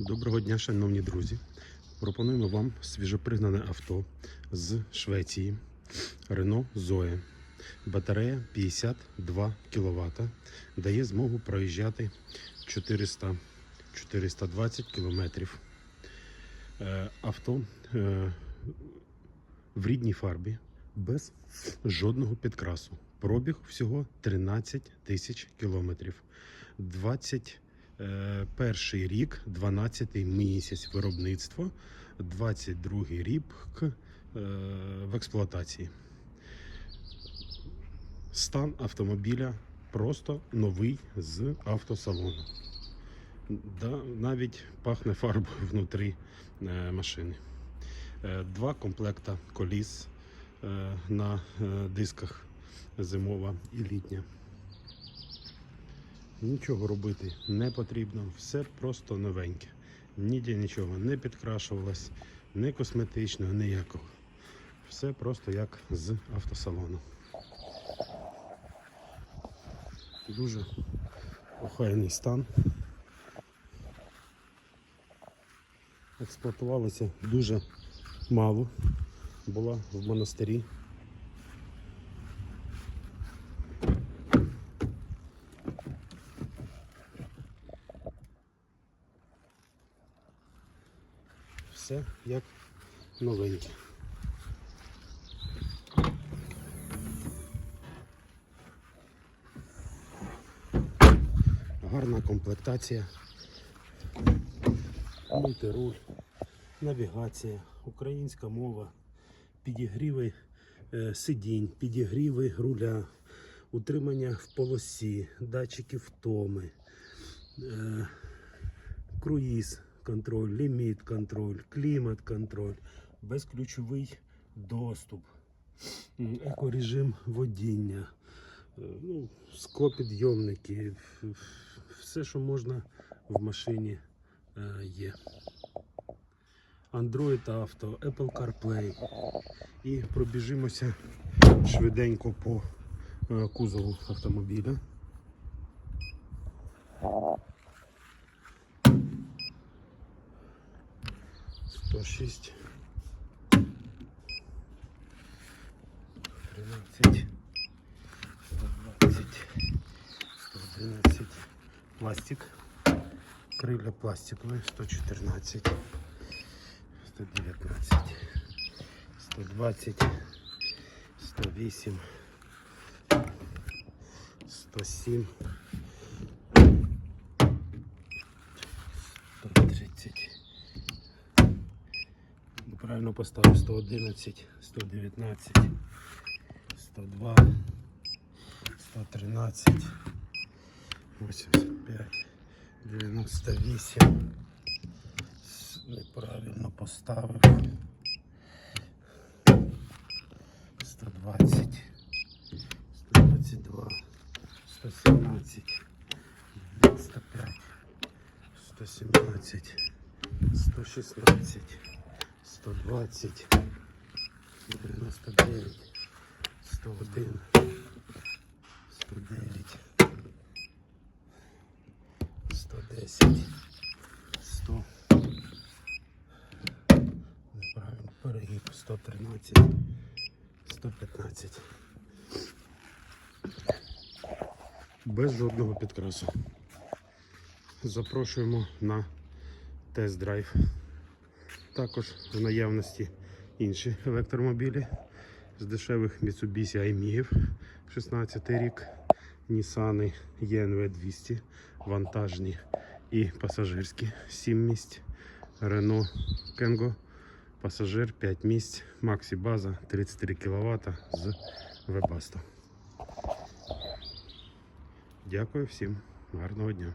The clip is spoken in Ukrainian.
Доброго дня, шановні друзі. Пропонуємо вам свіжопригнане авто з Швеції Renault Zoe. Батарея 52 кВт. Дає змогу проїжджати 400 420 км. Авто е, в рідній фарбі без жодного підкрасу. Пробіг всього 13 тисяч кілометрів. 20 Е, Перший рік, 12 місяць виробництва, 22 рік е, в експлуатації. Стан автомобіля просто новий з автосалону. Да, навіть пахне фарбою внутрі е, машини. Е, Два комплекта коліс е, на е, дисках зимова і літня. Нічого робити не потрібно, все просто новеньке. Ніде нічого не підкрашувалось, не косметичного, ніякого. Все просто як з автосалону. Дуже охайний стан. Експлуатувалося дуже мало. Була в монастирі. Все як новеньке. Гарна комплектація. Мультируль, навігація, українська мова, підігріви е, сидінь, підігріви руля, утримання в полосі, датчики втоми, е, круїз контроль, ліміт контроль, клімат контроль, безключовий доступ, екорежим водіння, е, ну, склопідйомники, все, що можна в машині е, є. Android Auto, Apple CarPlay. І пробіжимося швиденько по е, кузову автомобіля. 106. 13, 120, 112, пластик, крылья пластиковые, 114, 119, 120, 108, 107. Правильно поставив 111, 119, 102, 113, 85, 98. С- Неправильно поставив. 120, 122, 117, 95, 117, 116. 120, 99, 101, 109, 110, 100. Неправильно, перегиб 113, 115. Без жодного підкрасу. Запрошуємо на тест-драйв. Також в наявності інші електромобілі з дешевих Mitsubishi Аймігів 16 рік, Nissan ENV 200, вантажні і пасажирські. 7 місць, Renault Kangoo, пасажир 5 місць, Maxi база 33 кВт з Webasto. Дякую всім, гарного дня.